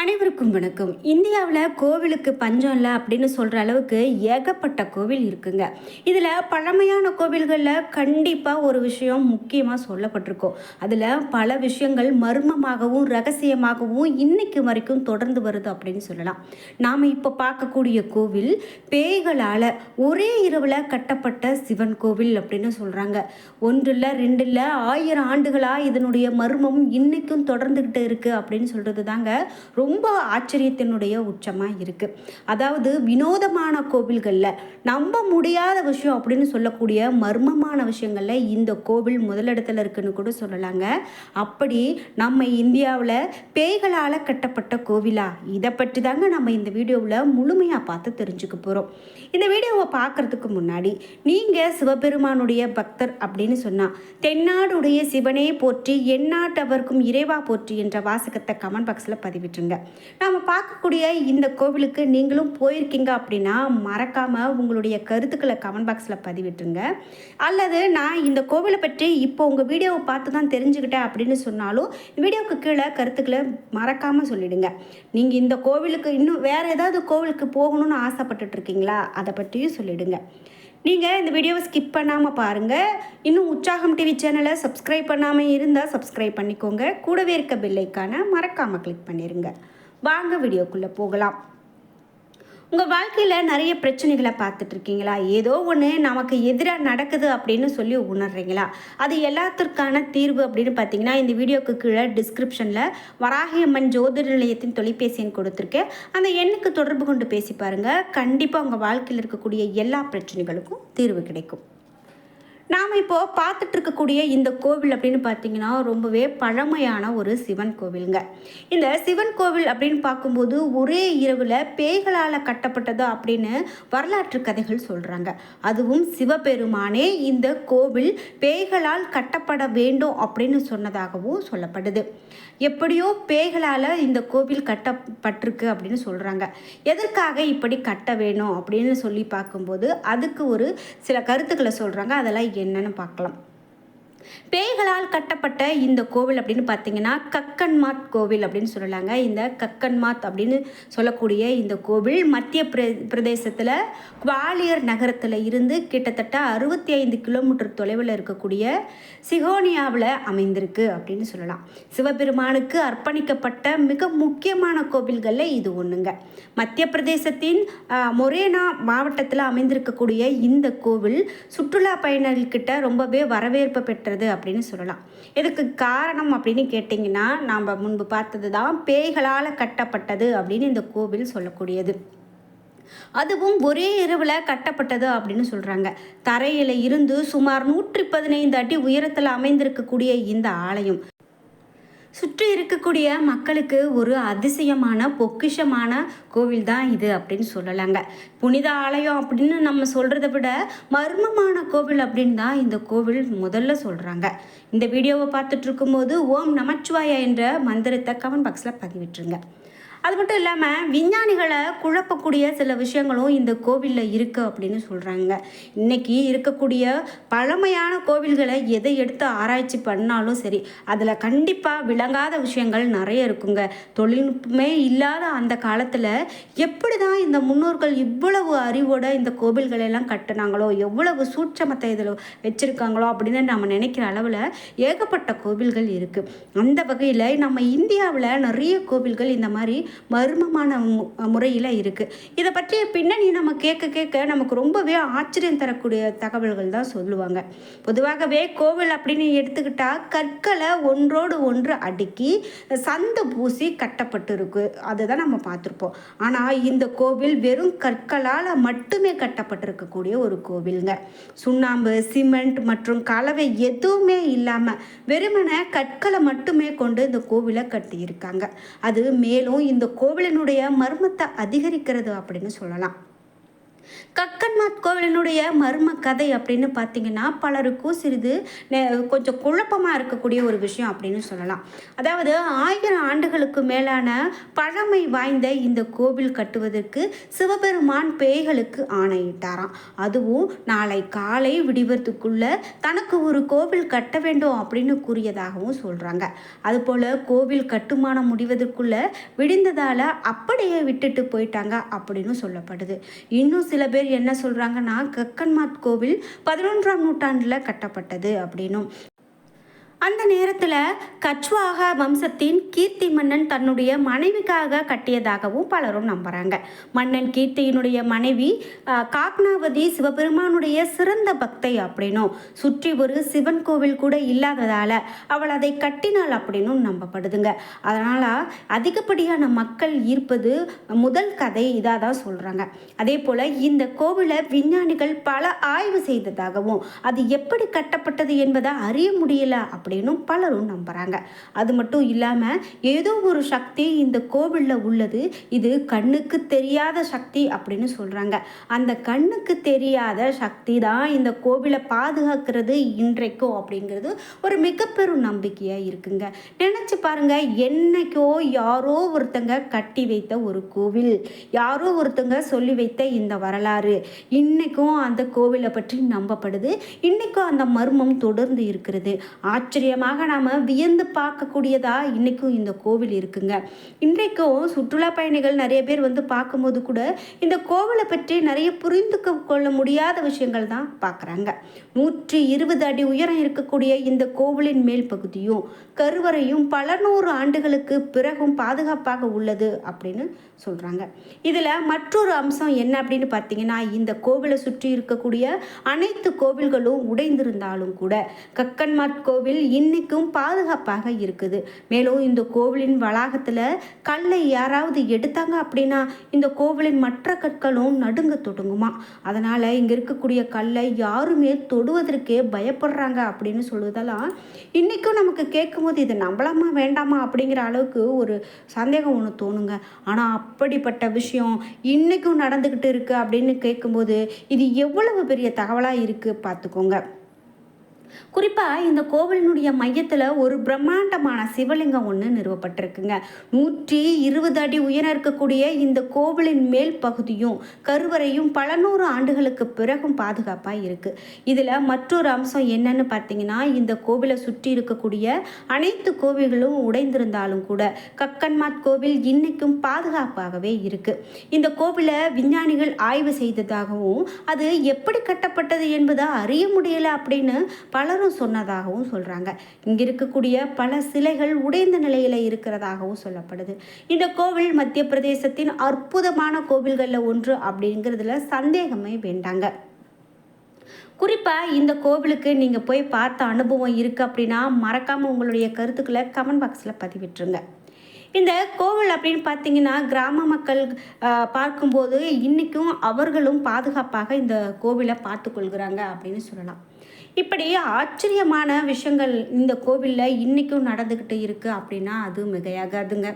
அனைவருக்கும் வணக்கம். இந்தியாவில் கோவிலுக்கு பஞ்சம் இல்லை அப்படின்னு சொல்கிற அளவுக்கு ஏகப்பட்ட கோவில் இருக்குங்க. இதில் பழமையான கோவில்களில் கண்டிப்பாக ஒரு விஷயம் முக்கியமாக சொல்லப்பட்டிருக்கும். அதில் பல விஷயங்கள் மர்மமாகவும் ரகசியமாகவும் இன்னைக்கு வரைக்கும் தொடர்ந்து வருது அப்படின்னு சொல்லலாம். நாம் இப்போ பார்க்கக்கூடிய கோவில் பேய்களால் ஒரே இரவில் கட்டப்பட்ட சிவன் கோவில் அப்படின்னு சொல்கிறாங்க ஒன்று இல்லை ரெண்டு இல்லை ஆயிரம் ஆண்டுகளாக இதனுடைய மர்மம் இன்னைக்கும் தொடர்ந்துக்கிட்டு இருக்குது அப்படின்னு சொல்கிறது தாங்க ரொம்ப ரொம்ப ஆச்சரியத்தினுடைய உச்சமாக இருக்குது அதாவது வினோதமான கோவில்களில் நம்ப முடியாத விஷயம் அப்படின்னு சொல்லக்கூடிய மர்மமான விஷயங்களில் இந்த கோவில் முதலிடத்தில் இருக்குன்னு கூட சொல்லலாங்க. அப்படி நம்ம இந்தியாவில் பேய்களால் கட்டப்பட்ட கோவிலா? இதை பற்றி தாங்க நம்ம இந்த வீடியோவில் முழுமையாக பார்த்து தெரிஞ்சுக்க போகிறோம் இந்த வீடியோவை பார்க்குறதுக்கு முன்னாடி நீங்கள் சிவபெருமானுடைய பக்தர் அப்படின்னு சொன்னால் தென்னாடுடைய சிவனே போற்றி எந்நாட்டவர்க்கும் இறைவா போற்றி என்ற வாசகத்தை கமெண்ட் பாக்ஸில் பதிவிட்டுருங்க. நாம் பார்க்கக்கூடிய இந்த கோவிலுக்கு நீங்களும் போயிருக்கீங்க அப்படின்னா மறக்காமல் உங்களுடைய கருத்துக்களை கமெண்ட் பாக்ஸில் பதிவிட்டுருங்க. அல்லது நான் இந்த கோவிலை பற்றி இப்போ உங்கள் வீடியோவை பார்த்து தான் தெரிஞ்சுக்கிட்டேன் அப்படின்னு சொன்னாலும் வீடியோவுக்கு கீழே கருத்துக்களை மறக்காமல் சொல்லிடுங்க. நீங்கள் இந்த கோவிலுக்கு இன்னும் வேறு ஏதாவது கோவிலுக்கு போகணும்னு ஆசைப்பட்டுட்டு இருக்கீங்களா அதை பற்றியும் சொல்லிவிடுங்க நீங்கள் இந்த வீடியோவை ஸ்கிப் பண்ணாமல் பாருங்கள் இன்னும் உற்சாகம் டிவி சேனலை சப்ஸ்கிரைப் பண்ணாமல் இருந்தால் சப்ஸ்கிரைப் பண்ணிக்கோங்க. கூடவே இருக்க பெல்லைக்கான மறக்காமல் கிளிக் பண்ணிடுங்க வாங்க வீடியோக்குள்ளே போகலாம். உங்கள் வாழ்க்கையில் நிறைய பிரச்சனைகளை பார்த்துட்ருக்கீங்களா ஏதோ ஒன்று நமக்கு எதிராக நடக்குது அப்படின்னு சொல்லி உணர்றீங்களா? அது எல்லாத்திற்கான தீர்வு அப்படின்னு பார்த்தீங்கன்னா இந்த வீடியோக்கு கீழே டிஸ்கிரிப்ஷனில் வராகியம்மன் ஜோதிட நிலையத்தின் தொலைபேசி எண் கொடுத்துருக்கேன் அந்த எண்ணுக்கு தொடர்பு கொண்டு பேசி பாருங்கள் கண்டிப்பாக உங்கள் வாழ்க்கையில் இருக்கக்கூடிய எல்லா பிரச்சனைகளுக்கும் தீர்வு கிடைக்கும். நாம் இப்போது பார்த்துட்டு இருக்கக்கூடிய இந்த கோவில் அப்படின்னு பார்த்தீங்கன்னா ரொம்பவே பழமையான ஒரு சிவன் கோவிலுங்க. இந்த சிவன் கோவில் அப்படின்னு பார்க்கும்போது ஒரே இரவில் பேய்களால் கட்டப்பட்டது அப்படின்னு வரலாற்று கதைகள் சொல்கிறாங்க அதுவும் சிவபெருமானே இந்த கோவில் பேய்களால் கட்டப்பட வேண்டும் அப்படின்னு சொன்னதாகவும் சொல்லப்படுது. எப்படியோ பேய்களால் இந்த கோவில் கட்டப்பட்டிருக்கு அப்படின்னு சொல்கிறாங்க எதற்காக இப்படி கட்ட வேணும் அப்படின்னு சொல்லி பார்க்கும்போது அதுக்கு ஒரு சில கருத்துக்களை சொல்கிறாங்க அதெல்லாம் என்னன்னு பார்க்கலாம். பேய்களால் கட்டப்பட்ட இந்த கோவில் அப்படின்னு பார்த்தீங்கன்னா கக்கன்மாத் கோவில் அப்படின்னு சொல்லலாங்க. இந்த கக்கன்மாத் அப்படின்னு சொல்லக்கூடிய இந்த கோவில் மத்திய பிர பிரதேசத்தில் குவாலியர் நகரத்தில் இருந்து கிட்டத்தட்ட அறுபத்தி ஐந்து கிலோமீட்டர் தொலைவில் இருக்கக்கூடிய சிகோனியாவில் அமைந்திருக்கு அப்படின்னு சொல்லலாம். சிவபெருமானுக்கு அர்ப்பணிக்கப்பட்ட மிக முக்கியமான கோவில்களில் இது ஒன்றுங்க மத்திய பிரதேசத்தின் மொரேனா மாவட்டத்தில் அமைந்திருக்கக்கூடிய இந்த கோவில் சுற்றுலா பயணிகள்கிட்ட ரொம்பவே வரவேற்பு பெற்றது அப்படின்னு சொல்லலாம். இதுக்கு காரணம் அப்படின்னு கேட்டிங்கன்னா நாம் முன்பு பார்த்தது தான் பேய்களால் கட்டப்பட்டது அப்படின்னு இந்த கோவில் சொல்லக்கூடியது. அதுவும் ஒரே இரவில் கட்டப்பட்டது அப்படின்னு சொல்கிறாங்க தரையில் இருந்து சுமார் நூற்றி பதினைந்து அடி உயரத்தில் அமைந்திருக்கக்கூடிய இந்த ஆலயம். சுற்றி இருக்கக்கூடிய மக்களுக்கு ஒரு அதிசயமான பொக்கிஷமான கோவில் தான் இது அப்படின்னு சொல்லலாங்க. புனித ஆலயம் அப்படின்னு நம்ம சொல்கிறத விட மர்மமான கோவில் அப்படின்னு தான் இந்த கோவில் முதல்ல சொல்கிறாங்க இந்த வீடியோவை பார்த்துட்டு இருக்கும்போது ஓம் நமச்சிவாயா என்ற மந்திரத்தை கமெண்ட் பாக்ஸில் பதிவிட்டுருங்க. அது மட்டும் இல்லாமல் விஞ்ஞானிகளை குழப்பக்கூடிய சில விஷயங்களும் இந்த கோவிலில் இருக்குது அப்படின்னு சொல்கிறாங்க இன்றைக்கி இருக்கக்கூடிய பழமையான கோவில்களை எதை எடுத்து ஆராய்ச்சி பண்ணாலும் சரி அதில் கண்டிப்பாக விளங்காத விஷயங்கள் நிறைய இருக்குங்க. தொழில்நுட்பமே இல்லாத அந்த காலத்தில் எப்படி தான் இந்த முன்னோர்கள் இவ்வளவு அறிவோட இந்த கோவில்களை எல்லாம் கட்டினாங்களோ எவ்வளவு சூட்சமத்தை இதில் வச்சுருக்காங்களோ அப்படின்னு நம்ம நினைக்கிற அளவில் ஏகப்பட்ட கோவில்கள் இருக்குது அந்த வகையில் நம்ம இந்தியாவில் நிறைய கோவில்கள் இந்த மாதிரி மர்மமான முறையில் இருக்குது இதை பற்றிய பின்னணி நம்ம கேட்க கேட்க நமக்கு ரொம்பவே ஆச்சரியம் தரக்கூடிய தகவல்கள் தான் சொல்லுவாங்க. பொதுவாகவே கோவில் அப்படின்னு எடுத்துக்கிட்டால் கற்களை ஒன்றோடு ஒன்று அடுக்கி சந்து பூசி கட்டப்பட்டிருக்கு. அதை தான் நம்ம பார்த்துருப்போம். ஆனால் இந்த கோவில் வெறும் கற்களால் மட்டுமே கட்டப்பட்டிருக்கக்கூடிய ஒரு கோவிலுங்க. சுண்ணாம்பு சிமெண்ட் மற்றும் கலவை எதுவுமே இல்லாமல் வெறுமனை கற்களை மட்டுமே கொண்டு இந்த கோவிலை கட்டியிருக்காங்க. அது மேலும் இந்த இந்த கோவிலினுடைய மர்மத்தை அதிகரிக்கிறது அப்படின்னு சொல்லலாம். கக்கன்மாத் கோவிலினுடைய மர்ம கதை அப்படின்னு பார்த்தீங்கன்னா பலருக்கும் சிறிது கொஞ்சம் குழப்பமாக இருக்கக்கூடிய ஒரு விஷயம் அப்படின்னு சொல்லலாம். அதாவது ஆயிரம் ஆண்டுகளுக்கு மேலான பழமை வாய்ந்த இந்த கோவில் கட்டுவதற்கு சிவபெருமான் பேய்களுக்கு ஆணையிட்டாராம். அதுவும் நாளை காலை விடிவதுக்குள்ள தனக்கு ஒரு கோவில் கட்ட வேண்டும் அப்படின்னு கூறியதாகவும் சொல்கிறாங்க அதுபோல் கோவில் கட்டுமானம் முடிவதற்குள்ள விடிந்ததால் அப்படியே விட்டுட்டு போயிட்டாங்க அப்படின்னு சொல்லப்படுது. இன்னும் சில பேர் என்ன சொல்கிறாங்கன்னா கக்கன்மாத் கோவில் பதினொன்றாம் நூற்றாண்டில் கட்டப்பட்டது அப்படின்னும். அந்த நேரத்தில் கச்வாகா வம்சத்தின் கீர்த்தி மன்னன் தன்னுடைய மனைவிக்காக கட்டியதாகவும் பலரும் நம்புகிறாங்க மன்னன் கீர்த்தியினுடைய மனைவி காக்னாவதி சிவபெருமானுடைய சிறந்த பக்தை அப்படின்னும் சுற்றி ஒரு சிவன் கோவில் கூட இல்லாததால் அவள் அதை கட்டினாள் அப்படின்னும் நம்பப்படுதுங்க. அதனால் அதிகப்படியான மக்கள் ஈர்ப்பது முதல் கதை இதாக தான் சொல்கிறாங்க அதே போல் இந்த கோவிலை விஞ்ஞானிகள் பல ஆய்வு செய்ததாகவும் அது எப்படி கட்டப்பட்டது என்பதை அறிய முடியல அப்படின்னும் பலரும் நம்புகிறாங்க அது மட்டும் இல்லாமல் ஏதோ ஒரு சக்தி இந்த கோவிலில் உள்ளது. இது கண்ணுக்கு தெரியாத சக்தி அப்படின்னு சொல்கிறாங்க அந்த கண்ணுக்கு தெரியாத சக்தி தான் இந்த கோவிலை பாதுகாக்கிறது இன்றைக்கும் அப்படிங்கிறது ஒரு மிகப்பெரும் நம்பிக்கையாக இருக்குங்க. நினச்சி பாருங்க என்னைக்கோ யாரோ ஒருத்தங்க கட்டி வைத்த ஒரு கோவில் யாரோ ஒருத்தங்க சொல்லி வைத்த இந்த வரலாறு. இன்னைக்கும் அந்த கோவிலை பற்றி நம்பப்படுது. இன்னைக்கும் அந்த மர்மம் தொடர்ந்து இருக்கிறது. ஆட்சி ஆச்சரியமாக நாம் வியந்து பார்க்கக்கூடியதாக இன்றைக்கும் இந்த கோவில் இருக்குங்க. இன்றைக்கும் சுற்றுலா பயணிகள் நிறைய பேர் வந்து பார்க்கும்போது கூட இந்த கோவிலை பற்றி நிறைய புரிந்து கொள்ள முடியாத விஷயங்கள் தான் பார்க்குறாங்க. நூற்றி இருபது அடி உயரம் இருக்கக்கூடிய இந்த கோவிலின் மேல் பகுதியும் கருவறையும் பல நூறு ஆண்டுகளுக்கு பிறகும் பாதுகாப்பாக உள்ளது அப்படின்னு சொல்கிறாங்க இதில் மற்றொரு அம்சம் என்ன அப்படின்னு பார்த்தீங்கன்னா இந்த கோவிலை சுற்றி இருக்கக்கூடிய அனைத்து கோவில்களும் உடைந்திருந்தாலும் கூட கக்கன்மாட் கோவில் இன்னைக்கும் பாதுகாப்பாக இருக்குது. மேலும் இந்த கோவிலின் வளாகத்தில் கல்லை யாராவது எடுத்தாங்க அப்படின்னா இந்த கோவிலின் மற்ற கற்களும் நடுங்க தொடங்குமா? அதனால் இங்கே இருக்கக்கூடிய கல்லை யாருமே தொடுவதற்கே பயப்படுறாங்க அப்படின்னு சொல்லுவதெல்லாம் இன்றைக்கும் நமக்கு கேட்கும்போது இது நம்பலாமா வேண்டாமா அப்படிங்கிற அளவுக்கு ஒரு சந்தேகம் ஒன்று தோணுங்க. ஆனால் அப்படிப்பட்ட விஷயம் இன்றைக்கும் நடந்துக்கிட்டு இருக்குது அப்படின்னு கேட்கும்போது இது எவ்வளவு பெரிய தகவலாக இருக்குது பார்த்துக்கோங்க. குறிப்பாக இந்த கோவிலினுடைய மையத்தில் ஒரு பிரம்மாண்டமான சிவலிங்கம் ஒன்று நிறுவப்பட்டிருக்குங்க. நூற்றி இருபது அடி உயரம் இருக்கக்கூடிய இந்த கோவிலின் மேல் பகுதியும் கருவறையும் பல நூறு ஆண்டுகளுக்கு பிறகும் பாதுகாப்பாக இருக்குது இதில் மற்றொரு அம்சம் என்னன்னு பார்த்தீங்கன்னா இந்த கோவிலை சுற்றி இருக்கக்கூடிய அனைத்து கோவில்களும் உடைந்திருந்தாலும் கூட கக்கன்மாத் கோவில் இன்னைக்கும் பாதுகாப்பாகவே இருக்குது இந்த கோவிலை விஞ்ஞானிகள் ஆய்வு செய்ததாகவும் அது எப்படி கட்டப்பட்டது என்பதை அறிய முடியலை அப்படின்னு பலரும் சொன்னதாகவும் சொல்கிறாங்க இங்கே இருக்கக்கூடிய பல சிலைகள் உடைந்த நிலையில் இருக்கிறதாகவும் சொல்லப்படுது. இந்த கோவில் மத்திய பிரதேசத்தின் அற்புதமான கோவில்களில் ஒன்று அப்படிங்கிறதுல சந்தேகமே வேண்டாங்க. குறிப்பாக இந்த கோவிலுக்கு நீங்கள் போய் பார்த்த அனுபவம் இருக்குது அப்படின்னா மறக்காமல் உங்களுடைய கருத்துக்களை கமெண்ட் பாக்ஸில் பதிவிட்டுருங்க. இந்த கோவில் அப்படின்னு பார்த்தீங்கன்னா கிராம மக்கள் பார்க்கும்போது இன்றைக்கும் அவர்களும் பாதுகாப்பாக இந்த கோவிலை பார்த்துக்கொள்கிறாங்க அப்படின்னு சொல்லலாம். இப்படி ஆச்சரியமான விஷயங்கள் இந்த கோவிலில் இன்றைக்கும் நடந்துக்கிட்டு இருக்குது அப்படின்னா அது மிகையாகாதுங்க.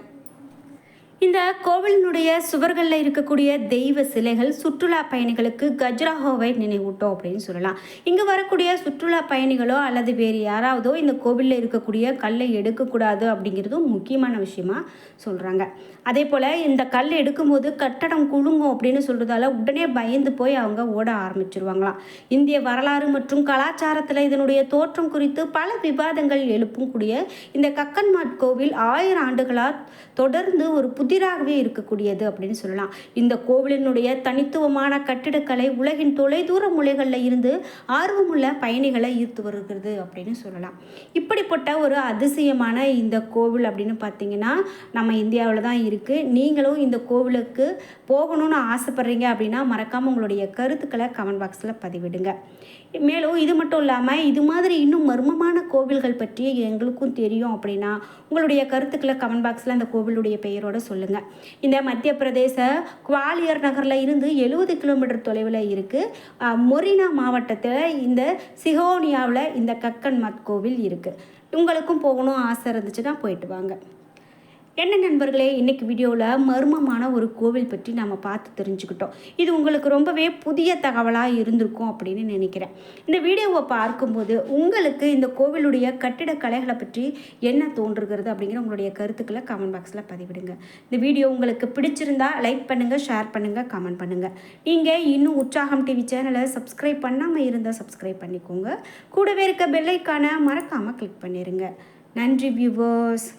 இந்த கோவிலினுடைய சுவர்களில் இருக்கக்கூடிய தெய்வ சிலைகள் சுற்றுலா பயணிகளுக்கு கஜ்ராஹோவை நினைவூட்டும் அப்படின்னு சொல்லலாம். இங்கே வரக்கூடிய சுற்றுலா பயணிகளோ அல்லது வேறு யாராவதோ இந்த கோவிலில் இருக்கக்கூடிய கல்லை எடுக்கக்கூடாது அப்படிங்கிறதும் முக்கியமான விஷயமா சொல்கிறாங்க அதே போல் இந்த கல் எடுக்கும்போது கட்டடம் குலுங்கும் அப்படின்னு சொல்கிறதால உடனே பயந்து போய் அவங்க ஓட ஆரம்பிச்சிருவாங்களாம். இந்திய வரலாறு மற்றும் கலாச்சாரத்தில் இதனுடைய தோற்றம் குறித்து பல விவாதங்கள் எழுப்பும் கூடிய இந்த கக்கன்மாட் கோவில் ஆயிரம் ஆண்டுகளாக தொடர்ந்து ஒரு புதிய புதிராகவே இருக்கக்கூடியது அப்படின்னு சொல்லலாம். இந்த கோவிலினுடைய தனித்துவமான கட்டிடக்கலை உலகின் தொலைதூர மூலைகளில் இருந்து ஆர்வமுள்ள பயணிகளை ஈர்த்து வருகிறது அப்படின்னு சொல்லலாம். இப்படிப்பட்ட ஒரு அதிசயமான இந்த கோவில் அப்படின்னு பார்த்தீங்கன்னா நம்ம இந்தியாவில் தான் இருக்குது நீங்களும் இந்த கோவிலுக்கு போகணும்னு ஆசைப்படுறீங்க அப்படின்னா மறக்காமல் உங்களுடைய கருத்துக்களை கமெண்ட் பாக்ஸில் பதிவிடுங்க. மேலும் இது மட்டும் இல்லாமல் இது மாதிரி இன்னும் மர்மமான கோவில்கள் பற்றி எங்களுக்கும் தெரியும் அப்படின்னா உங்களுடைய கருத்துக்களை கமெண்ட் பாக்ஸில் அந்த கோவிலுடைய பெயரோட சொல்லுங்கள் இந்த மத்திய பிரதேச குவாலியர் நகரில் இருந்து எழுபது கிலோமீட்டர் தொலைவில் இருக்குது மொரினா மாவட்டத்தில் இந்த சிகோனியாவில் இந்த கக்கன் மத் கோவில் இருக்குது உங்களுக்கும் போகணும் ஆசை இருந்துச்சுன்னா போயிட்டு வாங்க. என்ன நண்பர்களே இன்றைக்கி வீடியோவில் மர்மமான ஒரு கோவில் பற்றி நம்ம பார்த்து தெரிஞ்சுக்கிட்டோம். இது உங்களுக்கு ரொம்பவே புதிய தகவலாக இருந்திருக்கும் அப்படின்னு நினைக்கிறேன். இந்த வீடியோவை பார்க்கும்போது உங்களுக்கு இந்த கோவிலுடைய கட்டிடக்கலைகளை பற்றி என்ன தோன்றுகிறது அப்படிங்கிற உங்களுடைய கருத்துக்களை கமெண்ட் பாக்ஸில் பதிவிடுங்க. இந்த வீடியோ உங்களுக்கு பிடிச்சிருந்தா லைக் பண்ணுங்கள் ஷேர் பண்ணுங்கள் கமெண்ட் பண்ணுங்கள் நீங்கள் இன்னும் உற்சாகம் டிவி சேனலை சப்ஸ்கிரைப் பண்ணாமல் இருந்தால் சப்ஸ்கிரைப் பண்ணிக்கோங்க. கூடவே இருக்க பெல்லைக்கான மறக்காமல் கிளிக் பண்ணிடுங்க நன்றி வியூவர்ஸ்